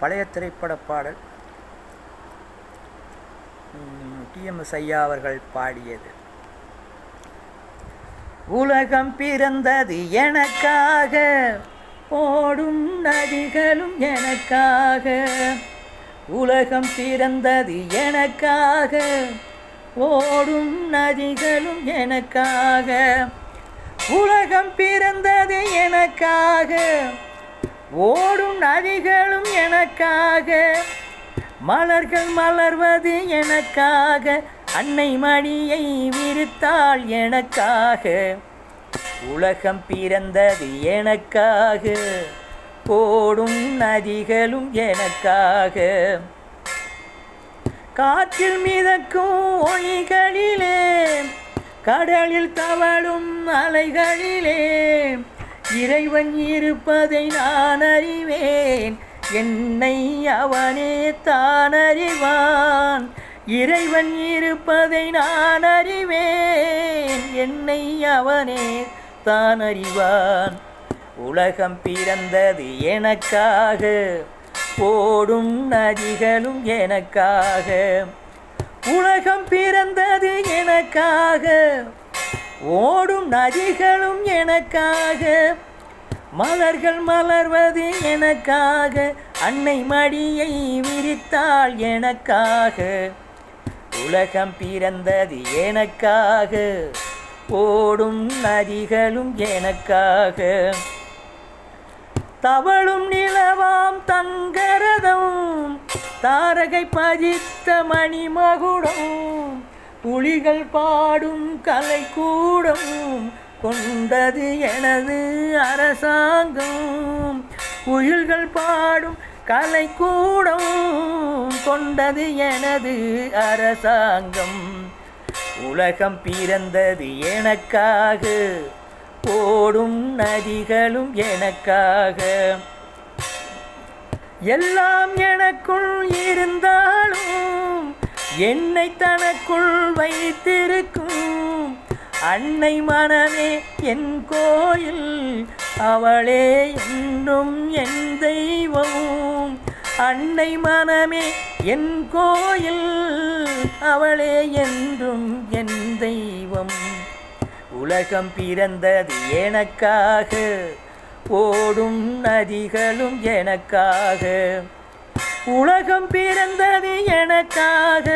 பழைய திரைப்பட பாடல் டிஎம்எஸ் ஐயா அவர்கள் பாடியது. உலகம் பிறந்தது எனக்காக ஓடும் நதிகளும் எனக்காக உலகம் பிறந்தது எனக்காக ஓடும் நதிகளும் எனக்காக உலகம் பிறந்தது எனக்காக ஓடும் நதிகளும் எனக்காக மலர்கள் மலர்வது எனக்காக அன்னை மணியை விரித்தாள் எனக்காக உலகம் பிறந்தது எனக்காக ஓடும் நதிகளும் எனக்காக. காற்றில் மிதக்கும் ஒளிகளிலே கடலில் தவழும் அலைகளிலே இறைவன் இருப்பதை நான் அறிவேன். என்னை அவனே தான் அறிவான். இறைவன் இருப்பதை நான் அறிவேன். என்னை அவனே தான் அறிவான். உலகம் பிறந்தது எனக்காக போடும் நதிகளும் எனக்காக. உலகம் பிறந்தது எனக்காக ஓடும் நதிகளும் எனக்காக. மலர்கள் மலர்வது எனக்காக. அன்னை மடியை விரித்தாள் எனக்காக. உலகம் பிறந்தது எனக்காக. ஓடும் நதிகளும் எனக்காக. தவளும் நிலவாம் தங்கரதம். தாரகை பதித்த மணிமகுடம். புலிகள் பாடும் கலை கூடம் கொண்டது எனது அரசாங்கம். குயில்கள் பாடும் கலை கூடம் கொண்டது எனது அரசாங்கம். உலகம் பிறந்தது எனக்காக ஓடும் நதிகளும் எனக்காக. எல்லாம் எனக்குள் இருந்தாலும் என்னை தனக்குள் வைத்திருக்கும் அன்னை மனமே என் கோயில். அவளே என்றும் என் தெய்வம் அன்னை மனமே என் கோயில். அவளே என்றும் என் தெய்வம். உலகம் பிறந்தது எனக்காக ஓடும் நதிகளும் எனக்காக. உலகம் பிறந்தது எனக்காக